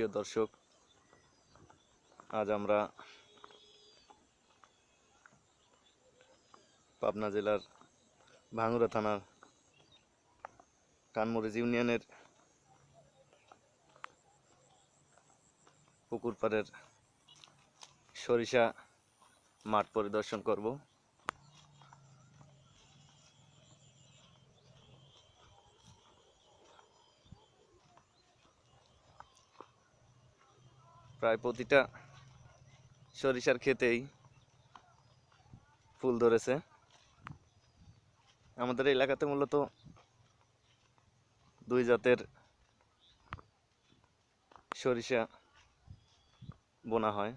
প্রিয় দর্শক, আজ আমরা পাবনা জেলার ভাঙ্গুরা থানার কানমরিজ ইউনিয়নের পুকুরপাড়ের সরিষা মাঠ পরিদর্শন করব। প্রায় প্রতিটা সরিষার ক্ষেতেই ফুল ধরেছে। আমাদের এলাকাতে মূলত দুই জাতের সরিষা বোনা হয়।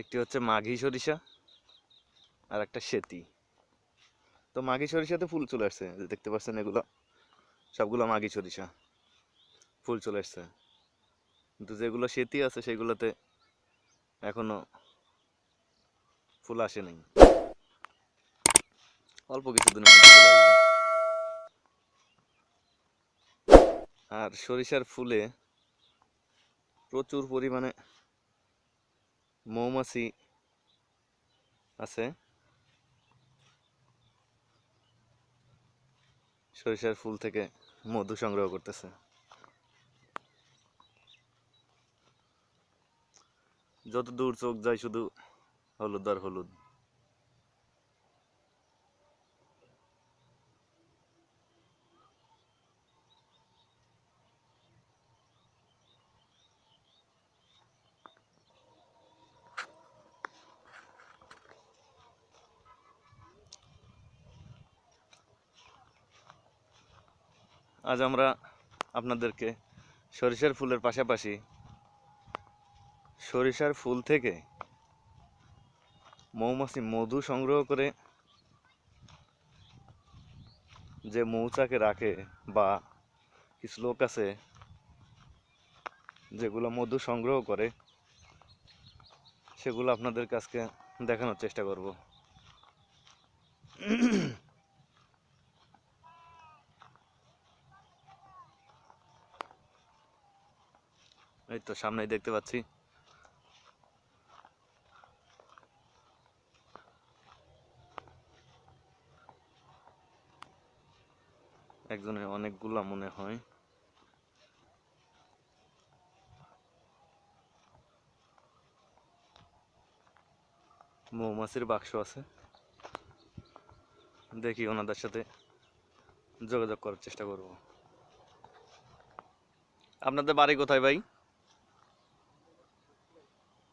একটি হচ্ছে মাঘি সরিষা আর একটা সেতি। তো মাঘি সরিষাতে ফুল চলে আসছে, দেখতে পাচ্ছেন এগুলো। সবগুলো মাঘী সরিষা। ফুল চলে আসছে কিন্তু যেগুলো সেতি আছে, সেগুলোতে এখনও ফুল আসে নাই অল্প কিছুদিনের মধ্যে আর সরিষার ফুলে প্রচুর পরিমাণে মৌমাছি আছে। সরিষার ফুল থেকে মধু সংগ্রহ করতেছে। যত দূর চোখ যায় শুধু হলুদ আর হলুদ। আজ আমরা আপনাদেরকে সরিষার ফুলের পাশাপাশি সরিষার ফুল থেকে মৌমাছি মধু সংগ্রহ করে যে মৌচাকে রাখে বা কিছু লোক আছে যেগুলো মধু সংগ্রহ করে, সেগুলো আপনাদের কাছকে দেখানোর চেষ্টা করব। এই তো সামনেই দেখতে পাচ্ছি। একজনের অনেকগুলা মনে হয়। মৌমাছির বাক্স আছে। দেখি ওনাদের সাথে যোগাযোগ করার চেষ্টা করব। আপনাদের বাড়ি কোথায় ভাই?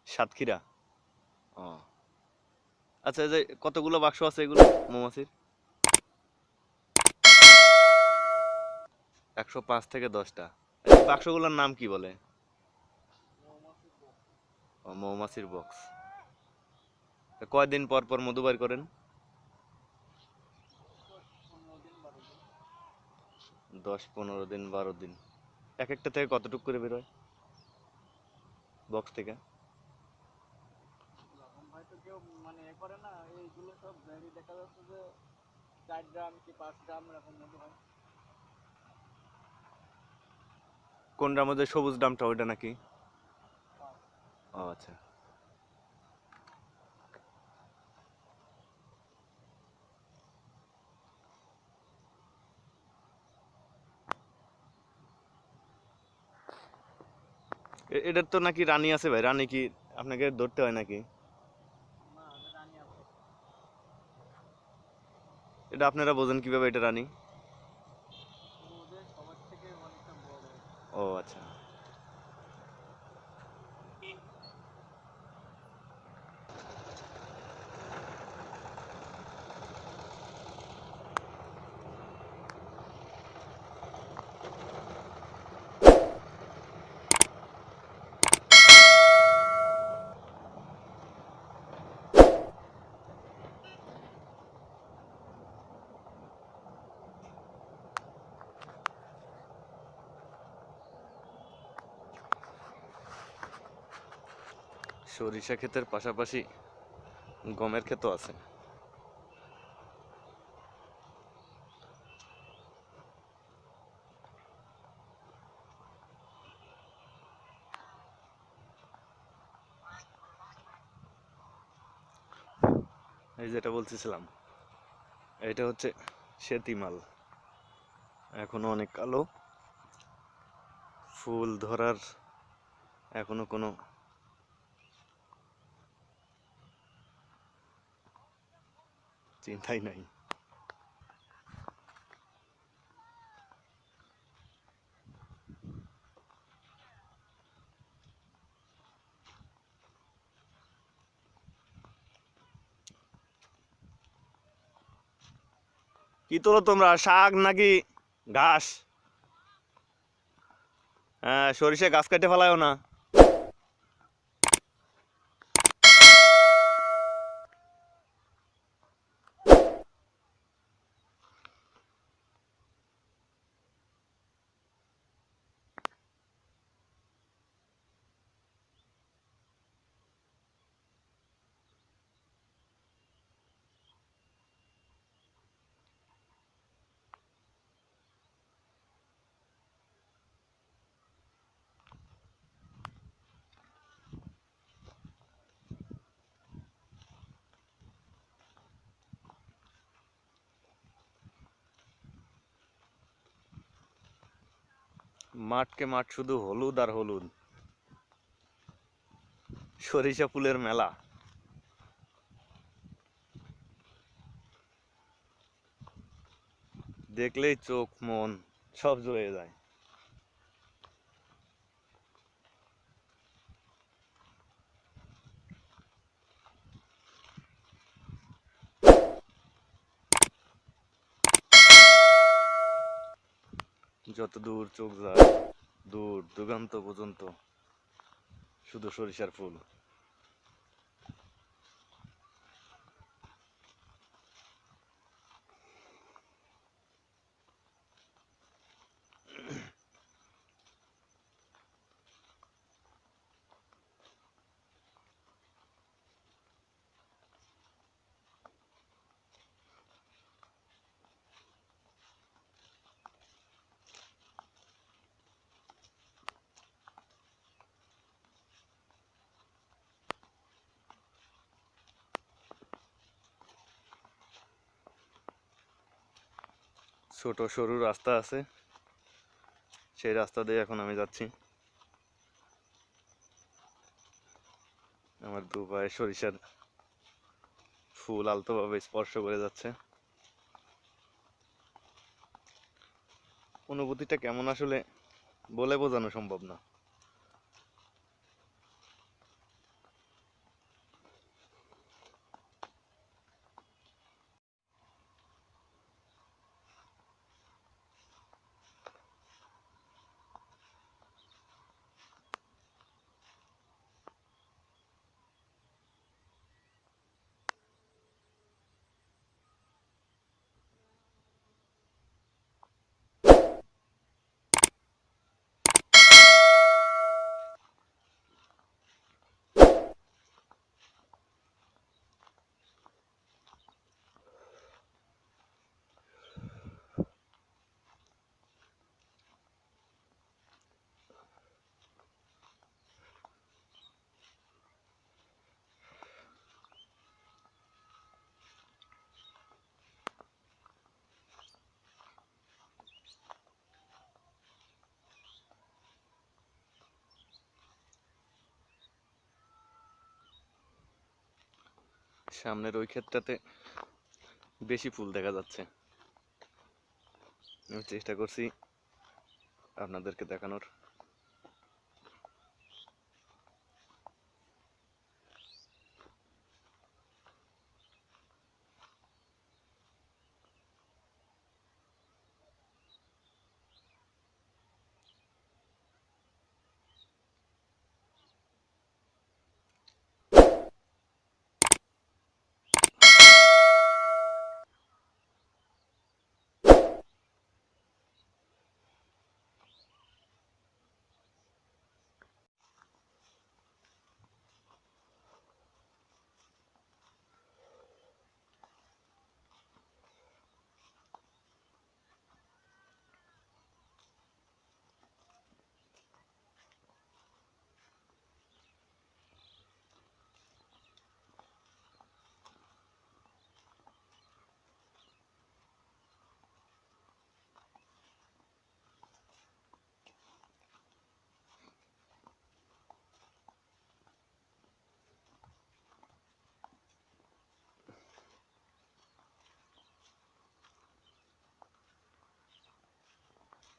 সাতক্ষীরা। ও। আচ্ছা যে কতগুলো বাক্স আছে এগুলো মৌমাছির? একশো পাঁচ থেকে দশটা। বাক্সগুলোর নাম কি বলে? ও মৌমাছির বক্স। কয়দিন পর পর মধু বার করেন? দশ পনেরো দিন বারো দিন। এক একটা থেকে কতটুকু করে বেরোয় বক্স থেকে? হয়তো কেউ মানে এ করে না, এইগুলো সব ভ্যারি দেখা যাচ্ছে যে চার গ্রাম কি পাঁচ গ্রাম এরকম মতো হয়। কোনটার মধ্যে সবুজ ডামটা ওইটা নাকি? ও আচ্ছা। এটার তো নাকি রানী আছে ভাই, রানী কি আপনাকে ধরতে হয় নাকি না আমি রানি আছে এটা আপনারা বোঝেন কীভাবে এটা রানী সরিষা ক্ষেতের পাশাপাশি গমের ক্ষেত আছে। এই যেটা বলতেছিলাম, এটা হচ্ছে সেতিমাল। এখনও অনেক কালো। ফুল ধরার এখনও কোনো চিন্তাই নাই। কি তোলো তোমরা শাক নাকি ঘাস? হ্যাঁ সরিষা গাছ কেটে ফেলায়ও না। মাঠকে মাঠ শুধু হলুদ আর হলুদ। সরিষা ফুলের মেলা। দেখলেই চোখ, মন সব জুড়ে যায়। যত দূর চোখ যায় দূর দুগান্ত পর্যন্ত শুধু সরিষার ফুল। ছোট সরু রাস্তা আছে। সেই রাস্তা দিয়ে এখন আমি যাচ্ছি। আমার দু পায়ে সরিষার ফুল আলতোভাবে স্পর্শ করে যাচ্ছে। অনুভূতিটা কেমন আসলে বলে বোঝানো সম্ভব না। সামনের ওই ক্ষেতটাতে বেশি ফুল দেখা যাচ্ছে। আমি চেষ্টা করছি আপনাদেরকে দেখানোর।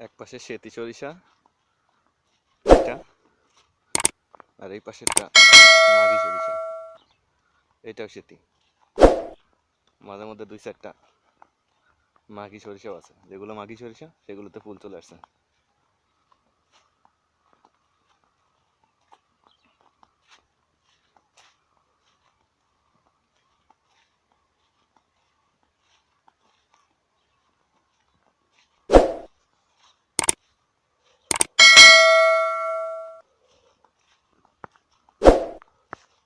এক পাশে সেতি সরিষা, এটা, আর এই পাশেরটা মাঘি সরিষা, এটাও সেতি। মাঝে মধ্যে দুই চারটা মাঘি সরিষাও আছে। যেগুলো মাঘি সরিষা, সেগুলোতে ফুল চলে আসছে।